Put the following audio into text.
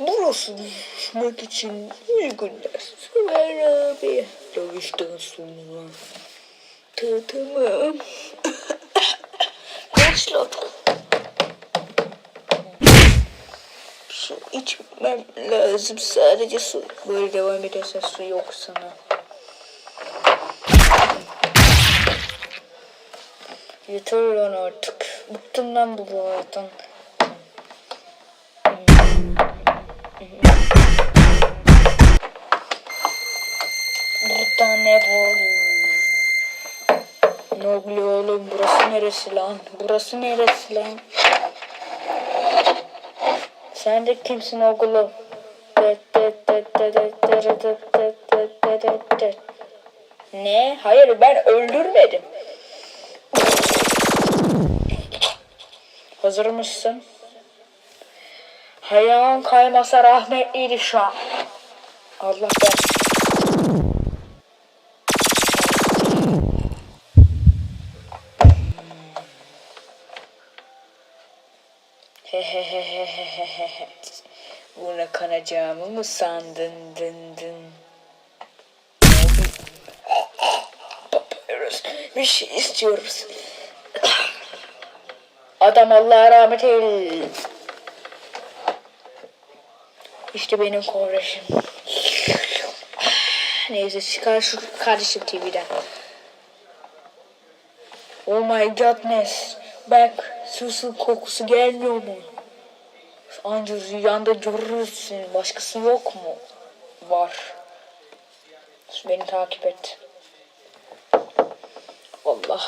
Burası düşmek için uygunlar. Sümer abi. Dövüşten sonra. Tamam. Başladık. Su içmem lazım. Sadece su. Böyle devam edersen su yok sana. Yeter lan artık. Bıktım ben bu hayattan. Bir tane bol. Ne oluyor oğlum? Burası neresi lan? Burası neresi lan? Sen de kimsin oğlum? Ne? Hayır ben öldürmedim. Hazır mısın? Hayağın kaymasa rahmetliydi şu an. Allah ben. Hehehehehehe. Buna kanacağımı mı sandın dın dın? Papyrus. Bir şey istiyoruz. Adam Allah'a rahmet eylesin. İşte benim kardeşim. Neyse çıkar şu kardeşim TV'den. Oh my godness. Bak susun kokusu gelmiyor mu? Anca rüyanda görürsün. Başkası yok mu? Var. Beni takip et. Allah.